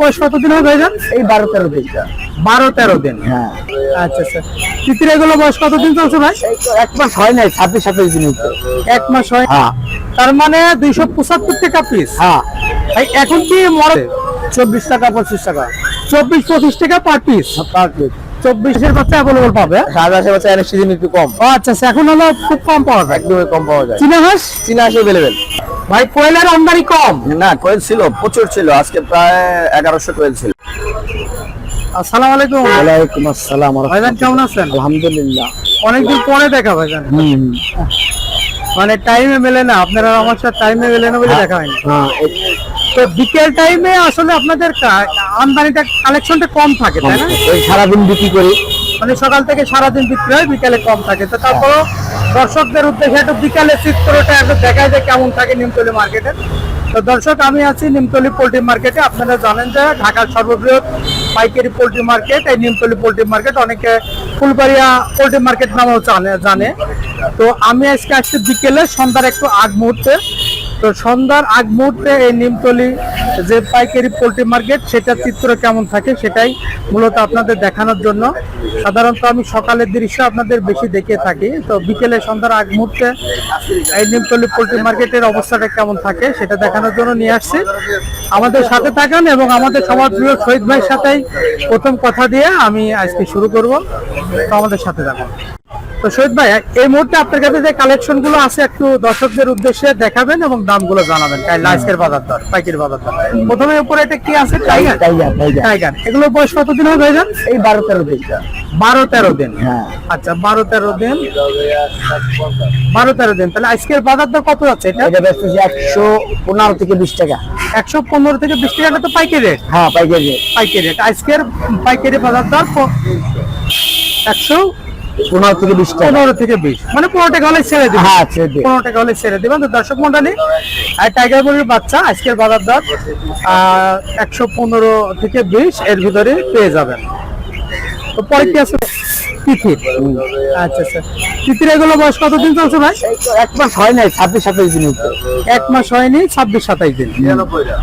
বয়স কতদিন হবে ভাইজান? এই বারো তেরো দিন। বারো তেরো দিন। হ্যাঁ। আচ্ছা স্যার এগুলো বয়স কতদিন চলছে ভাই? এক মাস হয় নাই ছাব্বিশ সাতাশ দিন এক মাস হয়? হ্যাঁ। তার মানে দুইশো পঁচাত্তর টাকা পিস হ্যাঁ। ভাই এখন কি মরে চব্বিশ টাকা পঁচিশ টাকা। চব্বিশ পঁচিশ টাকা পার পিস পার পিস চব্বিশের বাচ্চা অ্যাভেলেবল পাবে। আশে পাশে এনে সিজন একটু কম। ও আচ্ছা আচ্ছা এখন হলো খুব কম পাওয়া যায়। একদমই কম পাওয়া যায়। চীনা হাঁস? চীনা আসে অ্যাভেলেবেল ভাই কোয়েলের আমদানি কম? না কোয়েল ছিল প্রচুর ছিল আজকে প্রায় এগারোশো কোয়েল ছিল। আসসালামু আলাইকুম। ওয়ালাইকুম আসসালাম ভাইজান কেমন আছেন? আলহামদুলিল্লাহ। অনেকদিন পরে দেখা ভাইজান। মানে টাইমে মেলে না আপনারা আমার সাথে টাইমে মেলে না বলে দেখা হয়নি। হ্যাঁ তো বিকেল টাইমে আসলে আপনাদের আমদানিটা কালেকশনটা কম থাকে তাই না? সারাদিন বিক্রি করি। মানে সকাল থেকে সারাদিন বিক্রি হয় বিকালে কম থাকে। তো তারপরও দর্শকদের উদ্দেশ্যে একটু বিকালে চিত্রটা একটু দেখা যায় কেমন থাকে নিমতলি মার্কেটে তো দর্শক আমি আছি নিমতলি পোল্ট্রি মার্কেটে আপনারা জানেন যে ঢাকার সর্ববৃহৎ পাইকারি পোল্ট্রি মার্কেট এই নিমতলি পোল্ট্রি মার্কেট অনেকে ফুলবাড়িয়া পোল্ট্রি মার্কেট নামেও জানে জানে। তো আমি আজকে আসছি বিকেলে সন্ধ্যার একটু আগ মুহূর্তে। তো সন্ধ্যার আগ মুহূর্তে এই নিমতলি যে পাইকারি পোলট্রি মার্কেট সেটা চিত্র কেমন থাকে সেটাই মূলত আপনাদের দেখানোর জন্য। সাধারণত আমি সকালের দৃশ্য আপনাদের বেশি দেখে থাকি। তো বিকেলে সন্ধ্যার আগ মুহূর্তে এই নিমতলি পোলট্রি মার্কেটের অবস্থাটা কেমন থাকে সেটা দেখানোর জন্য নিয়ে আসছি। আমাদের সাথে থাকেন এবং আমাদের সবার প্রিয় শহীদ ভাইয়ের সাথেই প্রথম কথা দিয়ে আমি আজকে শুরু করব। তো আমাদের সাথে থাকুন। তো শহীদ ভাই এই মুহূর্তে আপনার কাছে যে কালেকশনগুলো আছে একটু দর্শকদের উদ্দেশ্যে দেখাবেন এবং দামগুলো জানাবেন। আজকের বাজার দর পাইকারি বাজার দর। প্রথমে উপরে এটা কি আছে? টাইগার এগুলো বয়স কতদিন হবে ভাইজান? এই বারো তেরো দিনটা বারো তেরো দিন। হ্যাঁ। আচ্ছা বারো তেরো দিন। বারো তেরো দিন। তাহলে আজকের বাজার দর কত আছে এটা? এটা বেচতেছি একশো পনেরো থেকে বিশ টাকা। একশো পনেরো থেকে বিশ টাকাটা তো পাইকারি রেট। হ্যাঁ পাইকারি রেট। পাইকারি রেট। আজকের পাইকারি বাজার দর একশো পনেরো থেকে বিশ টাকা। পনেরো থেকে বিশ। মানে পনেরো টাকা হলে ছেড়ে দিবেন হ্যাঁ ছেড়ে দিই। পনেরো টাকা হলে ছেড়ে দিবেন তো দর্শক মন্ডলী আর টাইগার বলির বাচ্চা আজকের বাজার দর একশো পনেরো থেকে বিশ এর ভিতরে পেয়ে যাবেন। তো পরে কি আছে তিথির আচ্ছা আচ্ছা। তিথির এগুলো বয়স কতদিন চলছে ভাই? এক মাস হয় নাই ছাব্বিশ সাতাশ দিন এক মাস হয়নি ছাব্বিশ সাতাইশ দিন।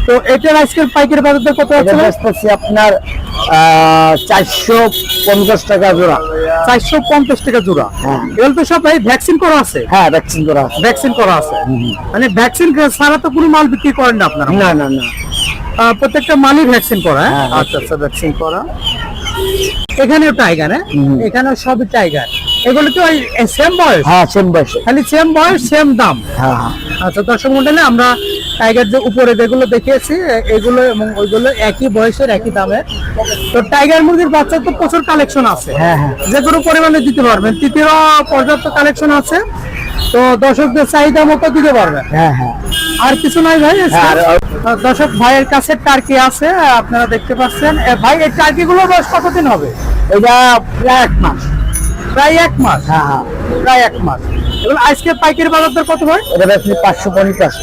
তো এটার আজকের পাইকারি বাজার কত আছে আপনার চারশো পঞ্চাশ টাকা জোড়া। চারশো পঞ্চাশ টাকা জোড়া। হ্যাঁ। এগুলো তো সব ভাই ভ্যাকসিন করা আছে? হ্যাঁ ভ্যাকসিন করা আছে। ভ্যাকসিন করা আছে। মানে ভ্যাকসিন ছাড়া তো কোনো মাল বিক্রি করেন না আপনারা। না না না। প্রত্যেকটা মালই ভ্যাকসিন করা হ্যাঁ? হ্যাঁ, আচ্ছা আচ্ছা ভ্যাকসিন করা। এখানেও টাইগার হ্যাঁ? এখানেও এখানে সবই টাইগার। এগুলো তো ওই সেম বয়স? হ্যাঁ সেম বয়সে। খালি সেম বয়স সেম দাম? হ্যাঁ হ্যাঁ। আচ্ছা দর্শক মন্ডলে আমরা টাইগার যে উপরে যেগুলো দেখিয়েছি এগুলো এবং ওইগুলো একই বয়সের একই দামের তো টাইগার মুরগির বাচ্চার তো প্রচুর কালেকশন আছে। হ্যাঁ, হ্যাঁ। যে কোনো পরিমাণে দিতে পারবেন তৃতীয় পর্যাপ্ত কালেকশন আছে। তো দর্শকদের চাহিদা মতো দিতে পারবেন। হ্যাঁ হ্যাঁ। আর কিছু নাই ভাই হ্যাঁ, দর্শক ভাইয়ের কাছে টার্কি আছে আপনারা দেখতে পাচ্ছেন। ভাই এই টার্কি গুলো বয়স কতদিন হবে? এটা প্রায় এক মাস। প্রায় এক মাস। হ্যাঁ হ্যাঁ। প্রায় এক মাস। এগুলো আজকে পাইকারি বাজার দর কত ভাই? এটা বেচতেছি পাঁচশো পঞ্চাশ।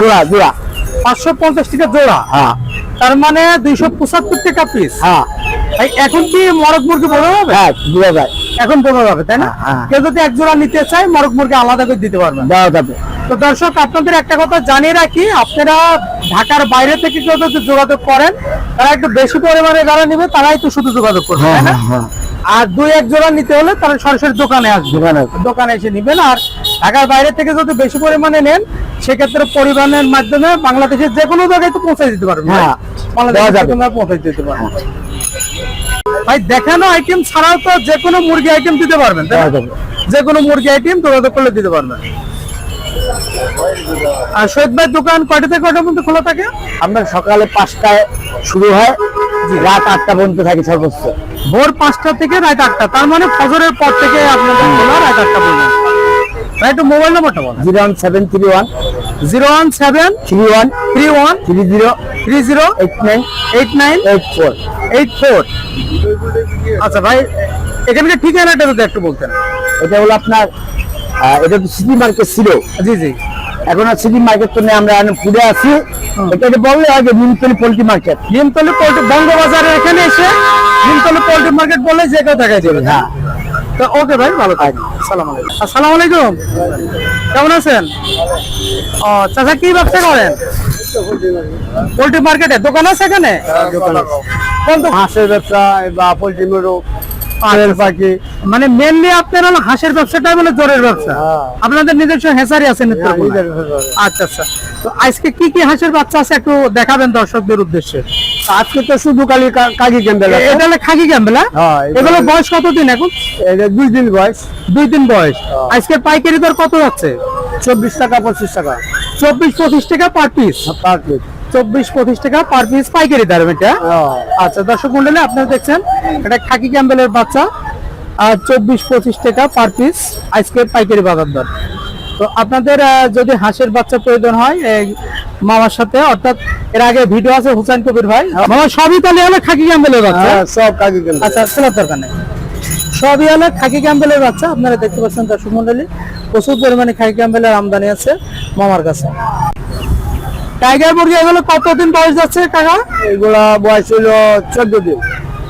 জোড়া জোড়া। পাঁচশো পঞ্চাশ টাকা জোড়া। হ্যাঁ। তার মানে দুইশো পঁচাত্তর টাকা পিস হ্যাঁ। ভাই এখন কি মরক মুরগি বড় হবে হ্যাঁ দেওয়া যায়। এখন বড় হবে তাই না? হ্যাঁ, হ্যাঁ। কেউ যদি এক জোড়া নিতে চায় মরক মুরগি আলাদা করে দিতে পারবেন। দেওয়া যাবে। তো দর্শক আপনাদের একটা কথা জানিয়ে রাখি আপনারা ঢাকার বাইরে থেকে কেউ যদি যোগাযোগ করেন তারা একটু বেশি পরিমাণে যারা নেবে তারাই তো শুধু যোগাযোগ করবে হ্যাঁ না? হ্যাঁ হ্যাঁ। আর দুই এক জোড়া নিতে হলে তারা সরাসরি দোকানে আসবে। দোকানে দোকানে এসে নিবেন। আর ঢাকার বাইরে থেকে যদি বেশি পরিমাণে নেন সেক্ষেত্রে পরিবহনের মাধ্যমে বাংলাদেশের যে কোনো জায়গায় তো পৌঁছে দিতে পারবেন। হ্যাঁ, পৌঁছে দিতে পারবেন। ভাই দেখানো আইটেম ছাড়াও তো যে কোনো মুরগি আইটেম দিতে পারবেন যে কোনো মুরগি আইটেম যোগাযোগ করলে দিতে পারবেন। আর শহীদ ভাই দোকান কয়টা থেকে কয়টা পর্যন্ত খোলা থাকে? আমরা সকালে পাঁচটায় শুরু হয়। রাত আটটা পর্যন্ত থাকি সর্বোচ্চ। ভোর পাঁচটা থেকে রাত আটটা। তার মানে ফজরের পর থেকে আপনাদের খোলা রাত আটটা পর্যন্ত। ভাই একটু মোবাইল নাম্বারটা বলেন। Zero one seven three one. Zero one seven three one three one three zero three zero eight nine eight nine eight four. Eight four. আচ্ছা ভাই এখানকার ঠিকানাটা যদি একটু বলতেন। এটা হলো আপনার এটা সিটি মার্কেট ছিল জি জি। এখন আর সিটি মার্কেট তো নেই আমরা এখন ফিরে আছি এটা তো বললে আগে Nimtoli poultry market Nimtoli poultry বঙ্গবাজারের এখানে এসে নিমতলি পোল্ট্রি মার্কেট বলে যে কেউ দেখা যাবে হ্যাঁ। তো ওকে ভাই ভালো থাকবেন আসসালামু আলাইকুম। আসসালামু আলাইকুম। কেমন আছেন? ও চাচা কি ব্যবসা করেন? পোল্ট্রি মার্কেটে দোকান আছে এখানে? কোন দোকান? হাঁসের ব্যবসা বা পোল্ট্রি মুরগ। পায়ের পাখি। মানে মেনলি আপনার হলো হাঁসের ব্যবসাটাই জোরের ব্যবসা। হ্যাঁ। আপনাদের নিজস্ব হেসারি আছে আচ্ছা আচ্ছা। তো আজকে কি কি হাঁসের বাচ্চা আছে একটু দেখাবেন দর্শকদের উদ্দেশ্যে? আজকে তো শুধু কালি কাকি ক্যাম্পেল এ- এটা হলো খাকি ক্যাম্বেল হ্যাঁ? হ্যাঁ, এগুলো বয়স কতদিন এখন? এটা দুই দিন বয়স। দুই দিন বয়স। হ্যাঁ। আজকে পাইকারি দর কত যাচ্ছে? চব্বিশ টাকা পঁচিশ টাকা। চব্বিশ পঁচিশ টাকা পার পিস পার প্লেট চব্বিশ পঁচিশ টাকা পার পিস পাইকারি দর এটা। আচ্ছা দর্শক মন্ডলী আপনারা দেখছেন এটা খাকি ক্যাম্বেলের বাচ্চা আর চব্বিশ পঁচিশ টাকা পার পিস আজকে পাইকারি বাজার দর। তো আপনাদের যদি হাঁসের বাচ্চা প্রয়োজন হয় মামার সাথে অর্থাৎ এর আগে ভিডিও আছে হুসাইন কবির ভাই। মামা সবই তাহলে হলো খাকি ক্যাম্বেলের বাচ্চা? হ্যাঁ সব ক্যাম্পেল আচ্ছা খোলার দরকার নেই। সবই হলো খাকি ক্যাম্বেলের বাচ্চা। আপনারা দেখতে পাচ্ছেন দর্শক মন্ডলী প্রচুর পরিমাণে খাকি ক্যাম্বেলের আমদানি আছে মামার কাছে। টাইগার মুরগি এগুলো কতদিন বয়স যাচ্ছে কাকা? এগুলা বয়স হলো চোদ্দ দিন।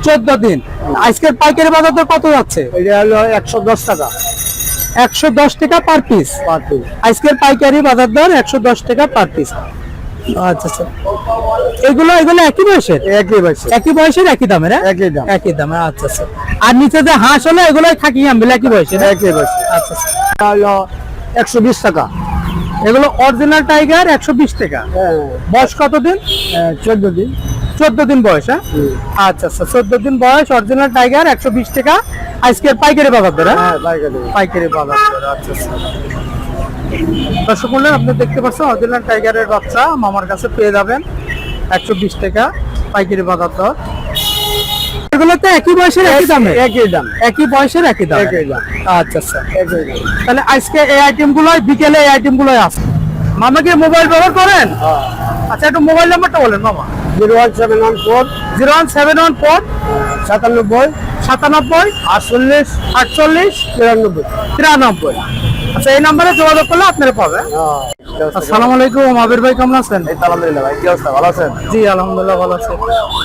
চোদ্দ দিন। আজকের পাইকারি বাজার দর কত যাচ্ছে? এটা হলো একশো দশ টাকা। একশো দশ টাকা পার পিস পার পিস আজকের পাইকারি বাজার দর একশো দশ টাকা পার পিস আচ্ছা আচ্ছা। এগুলো এগুলো একই বয়সের? একই বয়সে একই বয়সের একই দামের হ্যাঁ? একই দাম। একই দামের আচ্ছা আচ্ছা। আর নিচে যে হাঁস হলো এগুলো খাকি আনবেন একই বয়সের হ্যাঁ? একই বয়সে আচ্ছা আচ্ছা। একশো বিশ টাকা। এগুলো অরিজিনাল টাইগার একশো বিশ টাকা। হ্যাঁ। বয়স কতদিন? চোদ্দ দিন চোদ্দ দিন বয়স হ্যাঁ? আচ্ছা আচ্ছা চোদ্দ দিন বয়স অরিজিনাল টাইগার একশো বিশ টাকা। আজকের পাইকারি বাজার দর হ্যাঁ? হ্যাঁ পাইকারি। বাজার আচ্ছা আচ্ছা। দর্শক মূল্য আপনি দেখতে পাচ্ছেন অরিজিনাল টাইগারের বাচ্চা মামার কাছে পেয়ে যাবেন একশো বিশ টাকা পাইকারি বাজার দর। এগুলো তো একই বয়সের একই দামে? একই দাম। একই বয়সের একই দাম? একই দাম। আচ্ছা আচ্ছা। একই দাম। তাহলে আজকে এই আইটেমগুলো বিকেলে এই আইটেমগুলো আছে। মামা কি মোবাইল ব্যবহার করেন? আচ্ছা একটু মোবাইল নাম্বারটা বলেন মামা। Zero one seven one four. Zero one seven one four. সাতানব্বই। সাতানব্বই। আটচল্লিশ। আটচল্লিশ। তিরানব্বই। তিরানব্বই। আচ্ছা এই নাম্বারে যোগাযোগ করলে আপনারা পাবেন। আসসালামু আলাইকুম আবির ভাই কেমন আছেন? আলহামদুলিল্লাহ ভাই কি অবস্থা? ভালো আছেন? জি আলহামদুলিল্লাহ ভালো আছি।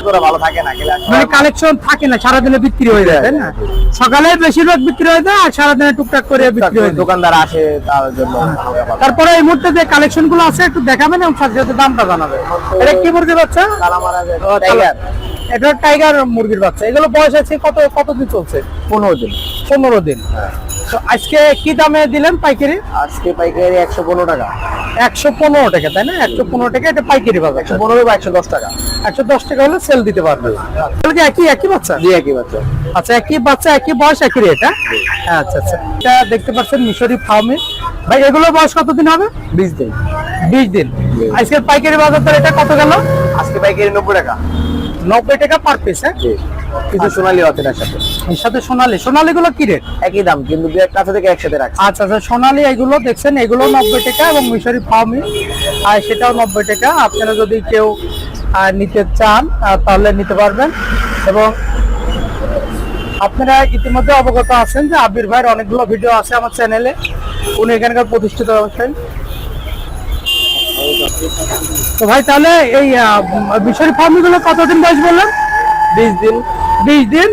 তোরা ভালো থাকে না মানে কালেকশন থাকে না সারাদিনে বিক্রি হয়ে যায় তাই না? সকালে বেশিরভাগ বিক্রি হয়ে যায় আর সারাদিনে টুকটাক করে বিক্রি হয়ে দোকানদার আসে তার জন্য তারপরে এই মুহূর্তে যে কালেকশনগুলো আছে একটু দেখাবেন এবং সাথে সাথে দামটা জানাবেন। এটা কি মুরগির বাচ্চা? কালামারা টাইগার এটা টাইগার মুরগির বাচ্চা। এগুলো বয়স আছে কত কতদিন চলছে? পনেরো দিন। পনেরো দিন। তো আজকে কি দামে দিলেন পাইকারি? আজকে পাইকারি একশো পনেরো টাকা। একশো পনেরো টাকা তাই না? একশো পনেরো টাকা এটা পাইকারি বাজার একশো পনেরো বা একশো দশ টাকা। একশো দশ টাকা হলে সেল দিতে পারবে তাহলে একই একই বাচ্চা? জি একই বাচ্চা। আচ্ছা একই বাচ্চা একই বয়স একই রেট হ্যাঁ? আচ্ছা আচ্ছা। এটা দেখতে পাচ্ছেন মিশরি ফার্মে ভাই এগুলো বয়স কতদিন হবে? বিশ দিন। বিশ দিন। আজকের পাইকারি বাজার এটা কত গেল? আজকে পাইকারি নব্বই টাকা। নব্বই টাকা পার পিস হ্যাঁ? কিছু সোনালি আছে সাথে এর সাথে সোনালি। সোনালি গুলো কি রেট? একই দাম কিন্তু দু একটা থেকে একসাথে রাখছি। আচ্ছা আচ্ছা সোনালি এগুলো দেখছেন এগুলো নব্বই টাকা এবং মিশরি ফার্মি আর সেটাও নব্বই টাকা। আপনারা যদি কেউ নিতে চান তাহলে নিতে পারবেন। এবং আপনারা ইতিমধ্যে অবগত আছেন যে আবির ভাইয়ের অনেকগুলো ভিডিও আছে আমার চ্যানেলে। উনি এখানকার প্রতিষ্ঠিত ব্যবসায়ী। তো ভাই তাহলে এই মিশরি ফার্মি গুলো কতদিন বয়স বললেন? বিশ দিন। বিশ দিন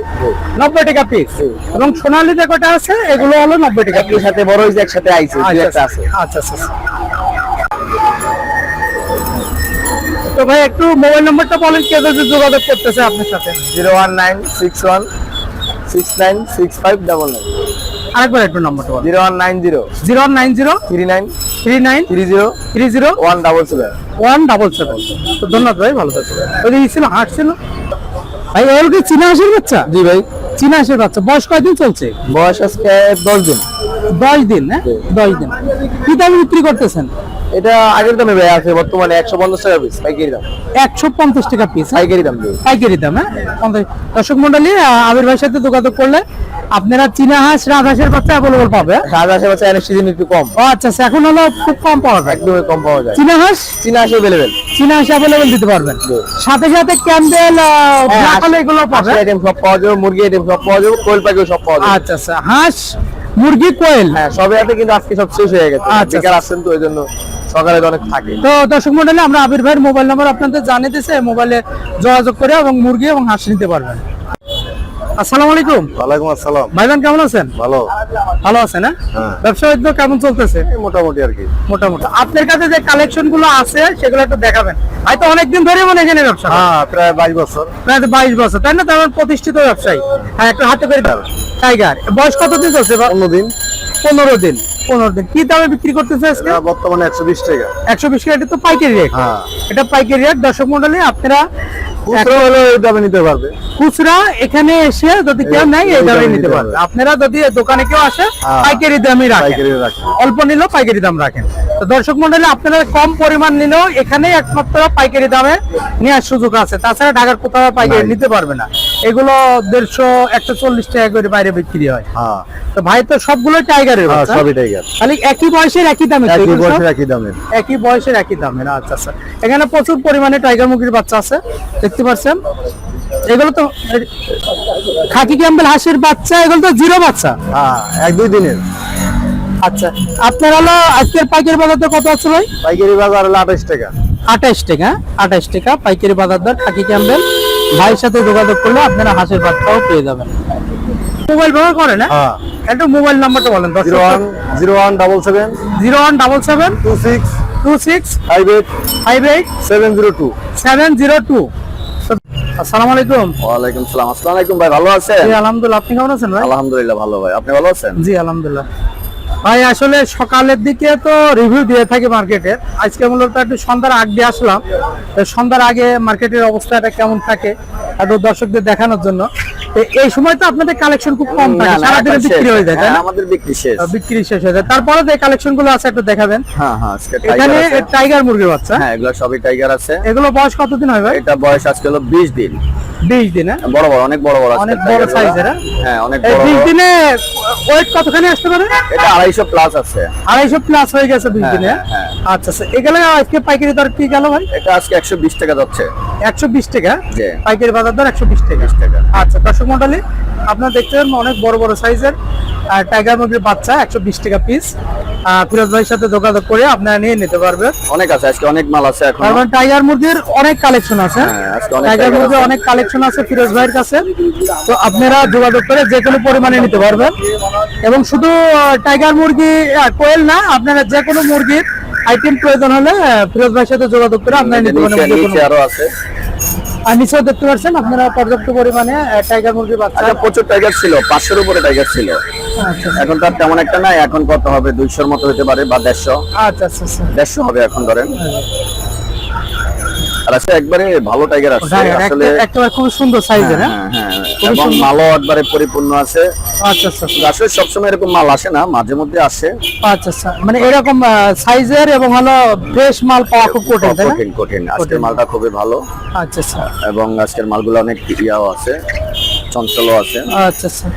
নব্বই টাকা পিস এবং সোনালি যে কটা আছে এগুলো হলো নব্বই টাকা একই সাথে বড় একসাথে আইছে আছে। আচ্ছা আচ্ছা আচ্ছা। তো ভাই একটু মোবাইল নাম্বারটা বলেন কে যদি যোগাযোগ করতেছে আপনার সাথে? Zero one nine six one six nine six five double nine. আরেকবার একটু নাম্বারটা বলেন। Zero one nine zero zero nine zero three nine three nine three zero three zero one double seven. One double seven. তো ধন্যবাদ ভাই ভালো থাকবেন। ওই ছিল হাট ছিল? ভাই ওর কি চীনা হাঁসের বাচ্চা? জি ভাই। চীনা হাঁসের বাচ্চা। বয়স কয়দিন চলছে? বয়স আজকে দশ দিন। দশ দিন হ্যাঁ? দশ দিন। কি দামে বিক্রি করতেছেন? এটা আগের দামে ভাই আছে বর্তমানে একশো পঞ্চাশ টাকা পিস পাইকারি দাম। একশো পঞ্চাশ টাকা পিস পাইকারি দাম পাইকারি দাম হ্যাঁ? দর্শক মন্ডলী আবির ভাইয়ের সাথে যোগাযোগ করলে আপনারা চীনা হাঁস রাজহাঁসের বাচ্চা অ্যাভেলেবল পাবে। বাচ্চা এনে সিজন একটু কম। ও আচ্ছা আচ্ছা এখন হলো খুব কম পাওয়া যায়। একদমই কম পাওয়া যায়। চীনা হাঁস? চীনা আসে অ্যাভেলেবেল চীনা হাঁস অ্যাভেলেবল দিতে পারবেন। সাথে সাথে ক্যান্ডেল ব্রাকল এগুলো পাবে। আইটেম সব পাওয়া যাবে মুরগি আইটেম সব পাওয়া যাবে কোয়েল পাখিও সব পাওয়া যাবে। আচ্ছা আচ্ছা হাঁস মুরগি কোয়েল? হ্যাঁ সবে কিন্তু আজকে সব শেষ হয়ে গেছে। আচ্ছা, আসছেন তো ওই জন্য সকালে অনেক থাকে। তো দর্শক মন্ডলী আমরা আবির ভাইয়ের মোবাইল নাম্বার আপনাদের জানিয়ে দিয়েছে মোবাইলে যোগাযোগ করে এবং মুরগি এবং হাঁস নিতে পারবেন। আসসালামু আলাইকুম। ওয়ালাইকুম আসসালাম। ভাইজান কেমন আছেন? ভালো। ভালো আছেন হ্যাঁ হ্যাঁ। ব্যবসা বাণিজ্য কেমন চলতেছে? মোটামুটি আর কি। মোটামুটি। আপনার কাছে যে কালেকশনগুলো আছে সেগুলো একটু দেখাবেন। ভাই তো অনেকদিন ধরে মনে হয় এখানে ব্যবসা হ্যাঁ প্রায় বাইশ বছর। প্রায় বাইশ বছর তাই না? তেমন প্রতিষ্ঠিত ব্যবসায়ী। হ্যাঁ একটু হাতে করে দাও টাইগার। বয়স কতদিন চলছে অন্যদিন পনেরো দিন। পনেরো দিন কি দামে বিক্রি করতেছে আজকে? বর্তমানে একশো বিশ টাকা। একশো বিশ এটা তো পাইকারি রেট। হ্যাঁ। এটা পাইকারি রেট। দর্শক মন্ডলী আপনারা খুচরো হলে দামে নিতে পারবে। খুচরা এখানে এসে যদি কেউ নেয় এই দামে নিতে পারবে। আপনারা যদি দোকানে কেউ আসে হ্যাঁ। পাইকারি দামে রাখেন। অল্প নিলেও পাইকারি দাম রাখেন। দর্শক মন্ডলী আপনারা কম পরিমাণ নিলেও এখানে একমাত্র পাইকারি দামে নেওয়ার সুযোগ আছে। তাছাড়া ঢাকার কোথাও পাইকারি নিতে পারবে না। এগুলো দেড়শো একশো চল্লিশ টাকা করে বাইরে বিক্রি হয়। হ্যাঁ। তো ভাই তো সবগুলো টাইগারের হ্যাঁ সবই টাইগার। খালি একই বয়সের একই দামে একই বয়সের একই দামের। একই বয়সের একই দামের আচ্ছা আচ্ছা। এখানে প্রচুর পরিমাণে টাইগার মুরগির বাচ্চা আছে দেখতে পাচ্ছেন? এগুলো তো খাকি ক্যাম্বেল হাঁসের বাচ্চা এগুলো তো জিরো বাচ্চা। হ্যাঁ এক দুই দিনের। আচ্ছা। আপনার হলো আজকের পাইকারি বাজার দর কত আছে ভাই? পাইকারি বাজার হলো আঠাশ টাকা। আঠাশ টাকা আঠাশ টাকা। পাইকারি বাজার দর খাকি ক্যাম্বেল। ভাইয়ের সাথে যোগাযোগ করলে আপনারা হাঁসের বাচ্চাও পেয়ে যাবেন। মোবাইল ব্যবহার করে না? হ্যাঁ। একটু মোবাইল নাম্বারটা বলেন zero one zero one double seven zero one double seven two six two six five eight five eight seven zero two. Seven zero two. আসসালামু আলাইকুম। ওয়ালাইকুম সালাম। আসসালামু আলাইকুম ভাই ভালো আছেন? জি আলহামদুলিল্লাহ। আপনি কেমন আছেন ভাই? আলহামদুলিল্লাহ ভালো ভাই। আপনি ভালো আছেন? জি আলহামদুলিল্লাহ। ভাই, আসলে সকালের দিকে তো রিভিউ দিয়ে থাকি মার্কেটের আজকে মূলত একটু সন্ধ্যার আগ দিয়ে আসলাম। সন্ধ্যার আগে মার্কেটের অবস্থাটা কেমন থাকে, একটু দর্শকদের দেখানোর জন্য। এই সময় তো আপনাদের কালেকশন খুব কম থাকে না, না, সারাদিনে এখন বিক্রি হয়ে যায় তাই হ্যাঁ, না আমাদের বিক্রি শেষ। বিক্রি শেষ হয়ে যায়। তারপরে যে কালেকশনগুলো আছে একটু দেখাবেন। হ্যাঁ হ্যাঁ এখানে টাইগার মুরগির বাচ্চা। হ্যাঁ এগুলো সবই টাইগার আছে। এগুলো বয়স কতদিন হয় ভাই? এটা বয়স আজকে হলো 20 দিন। বিশ দিন হ্যাঁ? বড় বড় অনেক বড় বড় অনেক বড়। সাইজের হ্যাঁ? হ্যাঁ অনেক বড় বিশ বড়। দিনে ওয়েট কতখানি আসতে পারে? এটা 250 প্লাস আছে। আড়াইশো প্লাস হয়ে গেছে বিশ হ্যাঁ, দিনে হ্যাঁ, আচ্ছা আচ্ছা। এগুলো আজকে পাইকারি দর কি গেল ভাই? এটা আজকে 120 টাকা যাচ্ছে। একশো বিশ টাকা। পাইকারি বাজার দর একশো বিশ টাকা। আচ্ছা দর্শক মন্ডলী আপনারা দেখতে পাবেন অনেক বড় বড় সাইজের টাইগার মুরগির বাচ্চা একশো বিশ টাকা পিস ফিরোজ ভাইয়ের সাথে যোগাযোগ করে আপনারা নিয়ে নিতে পারবেন অনেক আছে আজকে অনেক মাল আছে এখন। কারণ টাইগার মুরগির অনেক কালেকশন আছে। হ্যাঁ, টাইগার মুরগির অনেক কালেকশন আছে ফিরোজ ভাইয়ের কাছে। তো আপনারা যোগাযোগ করে যে কোনো পরিমাণে নিতে পারবেন। এবং শুধু টাইগার মুরগি কোয়েল না আপনারা যে কোনো মুরগির আইটেম প্রয়োজন হলে ফিরোজ ভাইয়ের সাথে যোগাযোগ করে আপনারা নিতে পারবেন। আরও আছে। আর নিচেও দেখতে পাচ্ছেন আপনারা পর্যাপ্ত পরিমাণে টাইগার মুরগির বাচ্চা। আচ্ছা প্রচুর টাইগার ছিল পাঁচশোর উপরে টাইগার ছিল। আচ্ছা এখন তার তেমন একটা নাই এখন কত হবে? দুইশোর মতো হতে পারে বা 150 আচ্ছা আচ্ছা আচ্ছা। দেড়শো হবে এখন ধরেন। আর আছে একবারে ভালো টাইগার আছে আসলে একটা খুব সুন্দর সাইজের হ্যাঁ? হ্যাঁ হ্যাঁ এবং মালও একবারে পরিপূর্ণ আছে। আচ্ছা আচ্ছা আচ্ছা। আসলে সবসময় এরকম মাল আসে না মাঝে মধ্যে আসে। আচ্ছা আচ্ছা। মানে এরকম সাইজের এবং হলো ফ্রেশ মাল পাওয়া খুব কঠিন তাই না? কঠিন কঠিন। আজকের মালটা খুবই ভালো। আচ্ছা আচ্ছা। এবং আজকের মালগুলো অনেক ইয়াও আছে চঞ্চলও আছে। আচ্ছা আচ্ছা।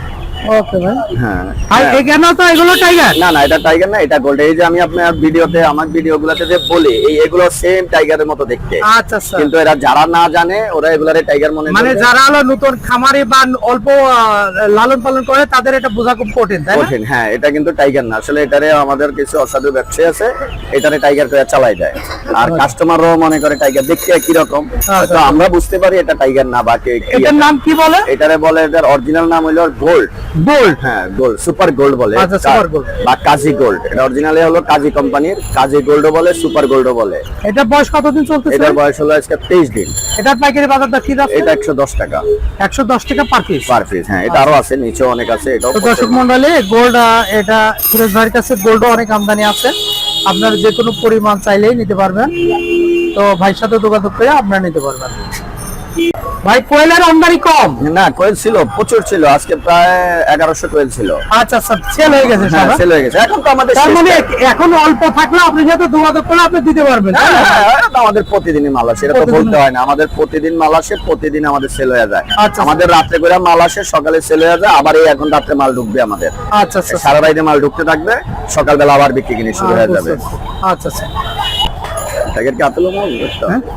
ওকে ভাই। হ্যাঁ। আর। এখানে তো এগুলো টাইগার না না এটা টাইগার না এটা গোল্ড এই যে আমি আপনার ভিডিওতে আমার ভিডিওগুলোতে যে বলি এই এগুলো সেম টাইগারের মতো দেখতে। আচ্ছা আচ্ছা। কিন্তু এরা যারা না জানে ওরা এগুলারে টাইগার মনে মানে যারা হলো নতুন খামারি বা অল্প লালন পালন করে তাদের এটা বোঝা খুব কঠিন তাই না? কঠিন হ্যাঁ এটা কিন্তু টাইগার না। আসলে এটারে আমাদের কিছু অসাধু ব্যবসায়ী আছে এটারে টাইগার করে চালাই দেয়। আর কাস্টমারও মনে করে টাইগার দেখতে একই রকম তো আমরা বুঝতে পারি এটা টাইগার না বা এটার নাম কি বলে? এটারে বলে এটার অরিজিনাল নাম হলো গোল্ড গোল্ড হ্যাঁ গোল্ড সুপার গোল্ড বলে। আচ্ছা। বা কাজী গোল্ড এটা অরিজিনালি হলো কাজী কোম্পানির কাজী গোল্ডও বলে সুপার গোল্ডও বলে। এটা বয়স কতদিন চলতেছে? এটার বয়স হলো আজকে তেইশ দিন। এটার পাইকারি বাজারটা কি এটা একশো দশ টাকা। একশো দশ টাকা পার পিস পার পিস হ্যাঁ এটা আরও আছে নিচেও অনেক আছে এটাও দর্শক মন্ডলী গোল্ড এটা ফিরোজ ভাইয়ের কাছে গোল্ড অনেক আমদানি আছে। আপনারা যে কোনো পরিমাণ চাইলেই নিতে পারবেন। তো ভাইয়ের সাথে যোগাযোগ করে আপনারা নিতে পারবেন। ভাই কোয়েলের আমদানি কম? না কোয়েল ছিল প্রচুর ছিল আজকে প্রায় এগারোশো কোয়েল ছিল। আচ্ছা আচ্ছা সেল হয়ে গেছে হ্যাঁ সেল হয়ে গেছে। এখন তো আমাদের তার মানে এখন অল্প থাকলে আপনি সাথে যোগাযোগ করলে আপনি দিতে পারবেন হ্যাঁ? হ্যাঁ, হ্যাঁ, আমাদের প্রতিদিনই মাল আসে এটা তো প্রতিদিন- বলতে হয় না। আমাদের প্রতিদিন মাল আসে প্রতিদিন আমাদের সেল হয়ে যায়। আচ্ছা। আমাদের রাত্রে করে মাল আসে সকালে সেল হয়ে যায় আবার এই এখন রাত্রে মাল ঢুকবে আমাদের। আচ্ছা আচ্ছা। সারা রাইতে মাল ঢুকতে থাকবে সকালবেলা আবার বিক্রি কিনে শুরু হয়ে যাবে। আচ্ছা আচ্ছা। টাইগার কি হাতে লোক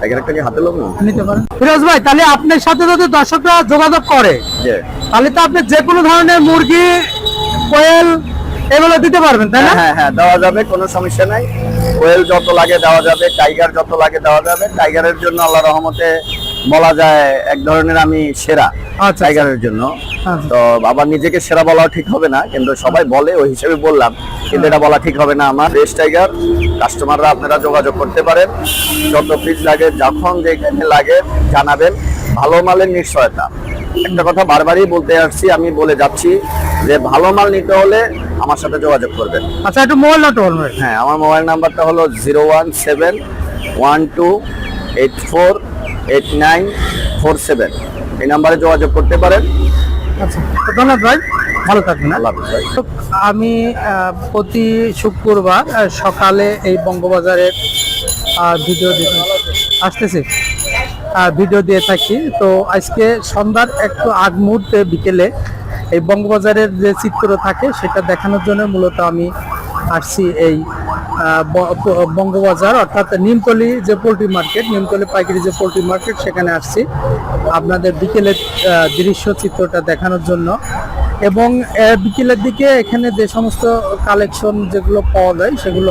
টাইগার হাতে লোক নিতে পারেন। ফিরোজ ভাই তাহলে আপনার সাথে যদি দর্শকরা যোগাযোগ করে তাহলে তো আপনি যে কোনো ধরনের মুরগি কোয়েল এগুলো দিতে পারবেন তাই না? হ্যাঁ হ্যাঁ দেওয়া যাবে কোনো সমস্যা নাই। কোয়েল যত লাগে দেওয়া যাবে টাইগার যত লাগে দেওয়া যাবে। টাইগারের জন্য আল্লাহ রহমতে বলা যায় এক ধরনের আমি সেরা আচ্ছা। টাইগারের জন্য। আচ্ছা। তো আবার নিজেকে সেরা বলা ঠিক হবে না কিন্তু সবাই বলে ওই হিসেবে বললাম কিন্তু এটা বলা ঠিক হবে না আমার। বেস্ট টাইগার কাস্টমাররা আপনারা যোগাযোগ করতে পারেন। যত পিস লাগে যখন যেখানে লাগে জানাবেন। ভালো মালের নিশ্চয়তা। একটা কথা বারবারই বলতে আসছি আমি বলে যাচ্ছি যে ভালো মাল নিতে হলে আমার সাথে যোগাযোগ করবেন। আচ্ছা একটু মোবাইল নাম্বার হ্যাঁ আমার মোবাইল নাম্বারটা হলো zero one seven one two eight four eight nine four seven এই নাম্বারে যোগাযোগ করতে পারেন। আচ্ছা ধন্যবাদ ভাই ভালো থাকবেন হ্যাঁ? আমি প্রতি শুক্রবার সকালে এই বঙ্গবাজারের ভিডিও দিতে আসতেছি। ভিডিও দিয়ে থাকি। তো আজকে সন্ধ্যার একটু আগ মুহূর্তে বিকেলে এই বঙ্গবাজারের যে চিত্র থাকে সেটা দেখানোর জন্য মূলত আমি আসছি এই বঙ্গবাজার, অর্থাৎ নিমতলি যে পোলট্রি মার্কেট, নিমতলি পাইকারি যে পোলট্রি মার্কেট, সেখানে আসছি। আপনাদের বিকেলের দৃশ্য চিত্রটা দেখানোর জন্য। এবং বিকেলের দিকে এখানে যে সমস্ত কালেকশন যেগুলো পাওয়া যায়, সেগুলো